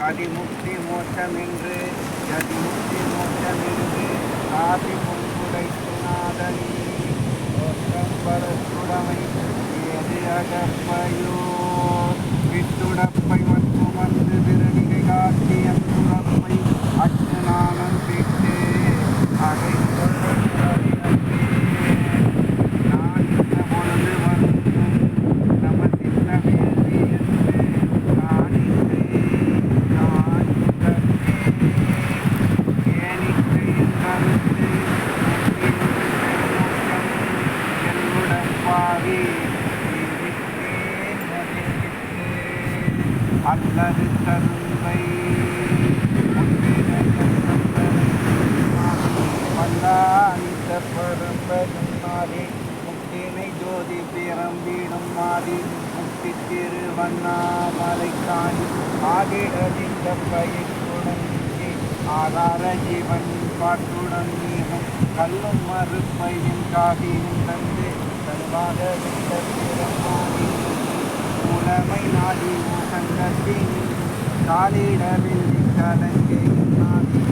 কালী মুক্তি মোর্চা মিলবে জাতি মুক্তি মোর্চা মিলবে ఆది ముంకుడైస్తున్నాడని వస్త్రం పరస్పురమై ఎదిరగప్పయో அல்லது கருவை வல்லானித்த பரம்பெருமாறே முக்தினை ஜோதி பிறம்பிடும் மாறி முக்தி திருவண்ணாமலை காணி ஆடிடதிந்த பயிர்த்துடன் ஆதார ஜீவன் பாட்டுடன் நீகம் கல்லும் மறுப்பையும் காதியும் தந்து தருவாக விட்டது நாடி மோகங்கத்தின் காலிடவில் கலங்கையும் நாடி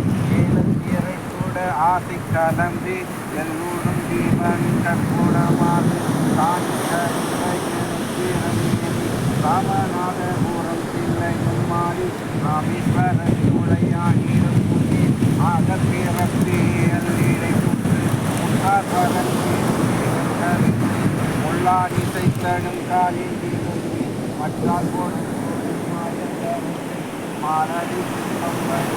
கூட ஆசை கலந்து எல்லோரும் தீபன் கற்புடமாக ராமநாதபுரம் பிள்ளை மாறி ராமேஸ்வரன் உடையானிடம் புள்ளி ஆக பிறப்பு எல்லிடை புற்று முன்னார் பகல் முள்ளாடி தைத்தடும் காலில் தீபந்தி மற்றால் போடும் மாரடி கம்பன்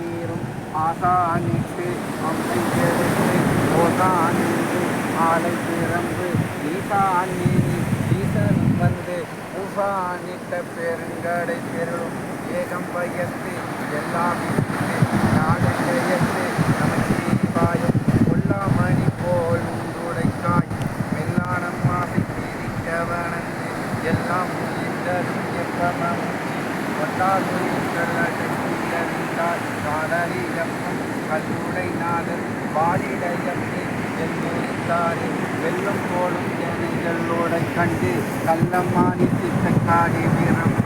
நீரும் ஆசானிட்டு அம்பை கெடுத்து ஓசானிட்டு ஆலை பிறந்து ஈசானி வந்து உசானிட்ட பெருங்கடை பெருளும் ஏகம் பயத்து எல்லாம் நாடு நமச்சிவாயம் கொல்லாமணி போல் உண்டுடைக்காய் மெல்லானம் மாசி பிரிக்கவனந்து எல்லாம் உயிர்த்தரும் எப்பமம் ஒட்டாதுரிந்தால் காதலிழப்பும் கல்லுடை நாதன் வாழிடையப்பே எல்லோரித்தாரே வெள்ளம் போலும் ஜனைகளோடை கண்டு கள்ளம்மானி சித்தக்காடி வீரம்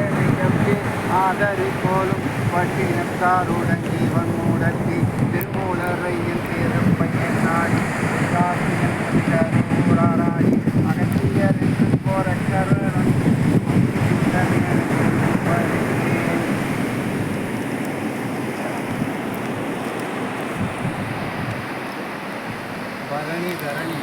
அல்லடையப்பே ஆதரி போலும் பட்டினத்தாருடன் ஜீவன் மூடத்தி திருமூலரையில் திருப்பையன் நாடி காசியன் அகத்தியருக்கு பரணி. தரணி